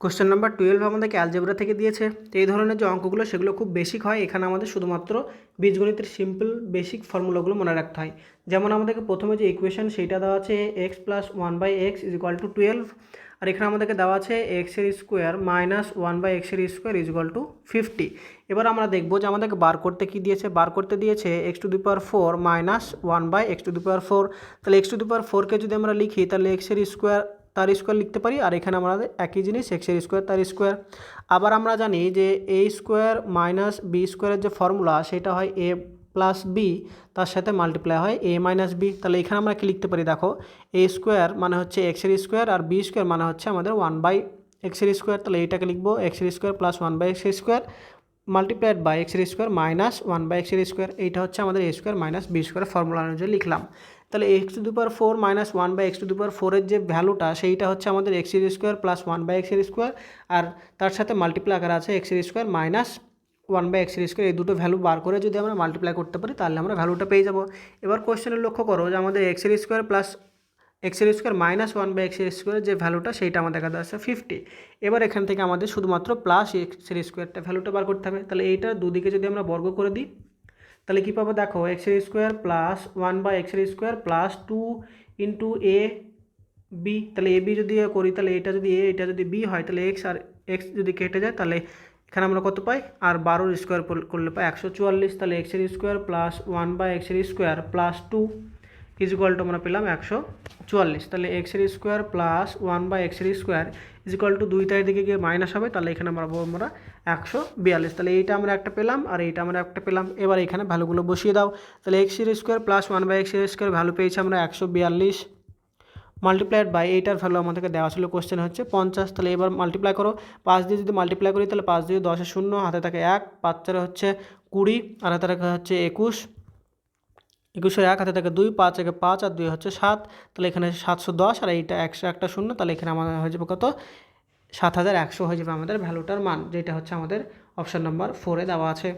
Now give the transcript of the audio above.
Question number twelve আমাদেরকে algebra থেকে দিয়েছে। এই ধরনের যে অঙ্কগুলো, সেগুলো খুব বেসিক হয়। এখানে আমাদের শুধুমাত্র বীজগণিতের সিম্পল বেসিক ফর্মুলাগুলো মনে রাখতে হয়। যেমন আমাদেরকে প্রথমে যে ইকুয়েশন সেইটা দেওয়া আছে x plus one by x is equal to twelve আর এখানে আমাদেরকে দেওয়া আছে এক্সের স্কোয়ার মাইনাস ওয়ান বাই এক্সের square is equal to fifty এবার আমরা দেখব যে আমাদেরকে বার করতে কী দিয়েছে। বার করতে দিয়েছে x to the power four minus one by x to the power four তাহলে এক্স টু দি পাওয়ার ফোরকে যদি আমরা লিখি, তাহলে এক্সের স্কোয়ার তার স্কোয়ার লিখতে পারি, আর এখানে আমাদের একই জিনিস এক্সের স্কোয়ার, তার স্কোয়ার। আবার আমরা জানি যে এ স্কোয়ার মাইনাস বি স্কোয়ারের যে ফর্মুলা সেটা হয় এ প্লাস বি তার সাথে মাল্টিপ্লাই হয় এ মাইনাস বি তাহলে এখানে আমরা কি লিখতে পারি দেখো এ স্কোয়ার মানে হচ্ছে এক্সের স্কোয়ার, আর বি স্কোয়ার মানে হচ্ছে আমাদের ওয়ান বাই এক্সের স্কোয়ার। তাহলে এইটাকে লিখব এক্সের স্কোয়ার প্লাস ওয়ান বাই এক্সের স্কোয়ার মাল্টিপ্লাইড বাই এক্সের স্কোয়ার মাইনাস ওয়ান বাই এক্সের স্কোয়ার। এইটা হচ্ছে আমাদের a square minus b square formula অনুযায়ী লিখলাম। তাহলে x to the power four minus one by x to the power ফোরের যে ভ্যালুটা সেইটা হচ্ছে আমাদের এক্সের স্কোয়ার প্লাস ওয়ান বাই এক্সের স্কোয়ার আর তার সাথে মাল্টিপ্লাই আকার আছে এক্সের স্কোয়ার মাইনাস ওয়ান বাই এক্সের স্কোয়ার এই দুটো ভ্যালু বার করে যদি আমরা মাল্টিপ্লাই করতে পারি তাহলে আমরা ভ্যালুটা পেয়ে যাব এবার কোয়েশ্চেনে লক্ষ্য করো যে আমাদের এক্সের স্কোয়ার প্লাস এক্সের স্কোয়ার মাইনাস ওয়ান বাই এক্সের স্কোয়ার যে ভ্যালুটা সেইটা আমাদের কাছে আছে ফিফটি এবার এখান থেকে আমাদের শুধুমাত্র প্লাস এক্সের স্কোয়ারটা ভ্যালুটা বার করতে হবে তাহলে এইটা দুদিকে যদি আমরা বর্গ করে দিই তাহলে কী পাবো? দেখো এক্স এক্সের square plus one by x এক্সের square plus two into a b তাহলে এ বি যদি করি, তাহলে এটা যদি এ এটা যদি বি হয়, তাহলে এক্স আর এক্স যদি কেটে যায়, তাহলে এখানে আমরা কত পাই? আর বারোর স্কোয়ার করলে পাই একশো চুয়াল্লিশ। তাহলে এক্স এক্সের square plus one by x এক্সের square plus two is equal to আমরা পেলাম একশো চুয়াল্লিশ। তাহলে এক্সের স্কোয়ার প্লাস ওয়ান বাই এক্সের স্কোয়ার ইজিকোয়াল টু দুইটার দিকে গিয়ে মাইনাস হবে, তাহলে এখানে আমরা আমরা একশো বিয়াল্লিশ। তাহলে এইটা আমরা একটা পেলাম আর এইটা আমরা একটা পেলাম। এবার এখানে ভ্যালুগুলো বসিয়ে দাও। তাহলে এক্সের স্কোয়ার প্লাস ওয়ান বাই এক্সের স্কোয়ার ভ্যালু পেয়েছি আমরা একশো বিয়াল্লিশ। মাল্টিপ্লাইড বাই এইটার ভ্যালু আমাদেরকে দেওয়া ছিল কোশ্চেন হচ্ছে পঞ্চাশ। তাহলে এবার মাল্টিপ্লাই করো। পাঁচ দিয়ে যদি মাল্টিপ্লাই করি তাহলে পাঁচ দিয়ে দশে শূন্য, হাতে থাকে এক, পাঁচ চারে হচ্ছে কুড়ি, আর হাতে থাকে হচ্ছে একুশ। একুশের এক হাতে থাকে দুই, পাঁচ একে পাঁচ আর দুই হচ্ছে সাত। তাহলে এখানে সাতশো দশ আর এইটা একশো একটা শূন্য, তাহলে এখানে আমাদের হয়ে যাবে কত? সাত হাজার একশো হয়ে যাবে আমাদের ভ্যালুটার মান, যেটা হচ্ছে আমাদের অপশান নাম্বার ফোরে দেওয়া আছে।